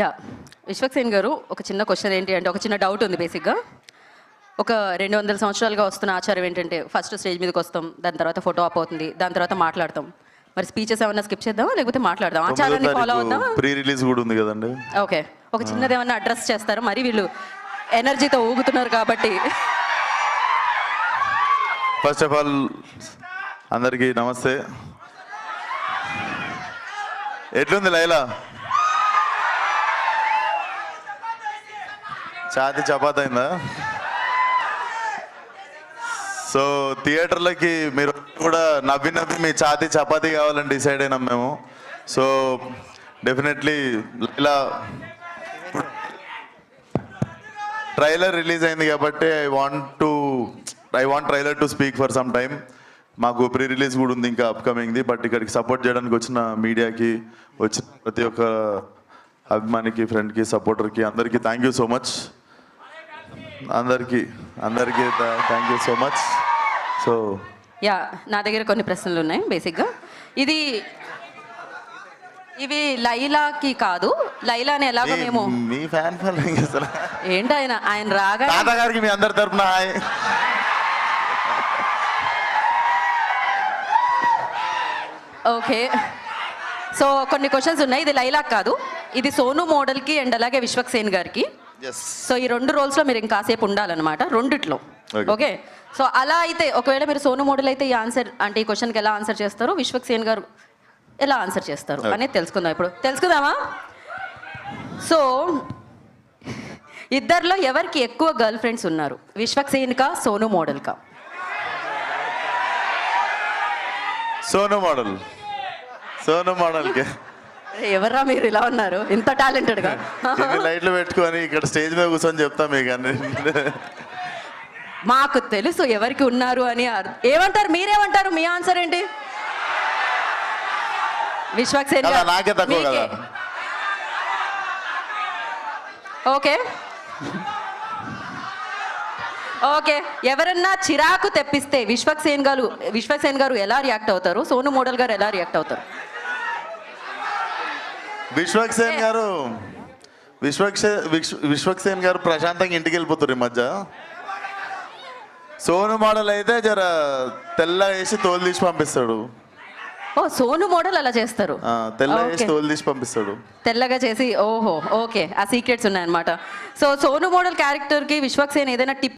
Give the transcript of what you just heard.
Yeah Vishwaksen గారు ఒక చిన్న క్వశ్చన్ ఏంటి అంటే ఒక చిన్న డౌట్ ఉంది బేసిక్గా ఒక రెండు వందల సంవత్సరాలుగా వస్తున్న ఆచారం ఏంటంటే ఫస్ట్ స్టేజ్ మీదకి వస్తాం దాని తర్వాత ఫోటో ఆప్ అవుతుంది దాని తర్వాత మాట్లాడతాం. మరి స్పీచెస్ ఏమన్నా స్కిప్ చేద్దామా లేకపోతే మాట్లాడదాం ఆచారాన్ని ఫాలో అవుతామా ప్రీ రిలీజ్ కూడా ఉంది కదండి. ఓకే ఒక చిన్నది ఏమన్నా అడ్రస్ చేస్తారు? మరి వీళ్ళు ఎనర్జీతో ఊగుతున్నారు కాబట్టి. ఫస్ట్ ఆఫ్ ఆల్ అందరికీ నమస్తే. ఎట్లుంది లైలా? ఛాతి చపాత్ అయిందా సో థియేటర్లకి మీరు కూడా నవ్వి నవ్వి మీ ఛాతి చపాతీ కావాలని డిసైడ్ అయినాం మేము. So definitely Laila trailer release అయింది కాబట్టి I want to I want trailer to speak for some time మాకు ప్రీ రిలీజ్ కూడా ఉంది ఇంకా అప్కమింగ్ది బట్ ఇక్కడికి సపోర్ట్ చేయడానికి వచ్చిన మీడియాకి వచ్చిన ప్రతి ఒక్క అభిమానికి ఫ్రెండ్కి సపోర్టర్కి అందరికీ థ్యాంక్ యూ సో మచ్ అందరికీ అందరికీ thank you so much so yeah నా దగ్గర కొన్ని ప్రశ్నలు ఉన్నాయి బేసిక్గా ఇది ఇవి లైలాకి కాదు లైలాని ఎలాగో మేము మీ ఫ్యాన్ ఫాలోయింగ్ అసలు. ఏంటి ఆయన? ఆయన రాగా తాతగారికి మీ అందరి తరపున హాయ్. ఓకే. సో కొన్ని క్వశ్చన్స్ ఉన్నాయి. ఇది లైలాక్ కాదు. ఇది సోను మోడల్కి అండ్ అలాగే విశ్వక్సేన్ గారికి. సో ఈ రెండు రోల్స్లో మీరు ఇంకాసేపు ఉండాలన్నమాట రెండిట్లో. ఓకే సో అలా అయితే ఒకవేళ మీరు సోను మోడల్ అయితే ఈ ఆన్సర్ అంటే ఈ క్వశ్చన్కి ఎలా ఆన్సర్ చేస్తారు? విశ్వక్సేన్ గారు ఎలా ఆన్సర్ చేస్తారు. అనేది తెలుసుకుందాం ఇప్పుడు. తెలుసుకుందామా? సో ఇద్దరిలో ఎవరికి ఎక్కువ గర్ల్ ఫ్రెండ్స్ ఉన్నారు? విశ్వక్సేన్కా సోను మోడల్కా సోను మోడల్. సోను మోడల్కి. ఎవర్రా మీరు ఇలా ఉన్నారు? ఇంత టాలెంటెడ్గా? ఇన్ని లైట్లు పెట్టుకొని ఇక్కడ స్టేజ్ మీద కూర్చొని చెప్తాం మీకు అన్ని. మాకు తెలుసు ఎవరికి ఉన్నారు అని అర్- ఏమంటారు? మీరేమంటారు? మీ ఆన్సర్ ఏంటి? విశ్వక్సేన్ నాకే తక్కువ. కదా. ఓకే. ఓకే. ఎవరన్నా చిరాకు తెప్పిస్తే విశ్వక్సేన్ గారు విశ్వక్సేన్ గారు ఎలా రియాక్ట్ అవుతారు? సోను మోడల్ గారు ఎలా రియాక్ట్ అవుతారు? విశ్వక్సేన్ గారు విశ్వక్సే విశ్వ- విశ్వక్సేన్ గారు ప్రశాంతంగా ఇంటికి వెళ్ళిపోతారు ఈ మధ్య. సోను మోడల్ అయితే జర తెల్ల వేసి తోలు తీసి పంపిస్తాడు. ఓ సోను మోడల్ అలా చేస్తారు. తెల్ల వేసి. తోలు తీసి పంపిస్తాడు. తెల్లగా చేసి ఓహో ఓకే ఆ సీక్రెట్స్ ఉన్నాయన్నమాట. సో సోను మోడల్ క్యారెక్టర్కి విశ్వక్సేన్ ఏదైనా టిప్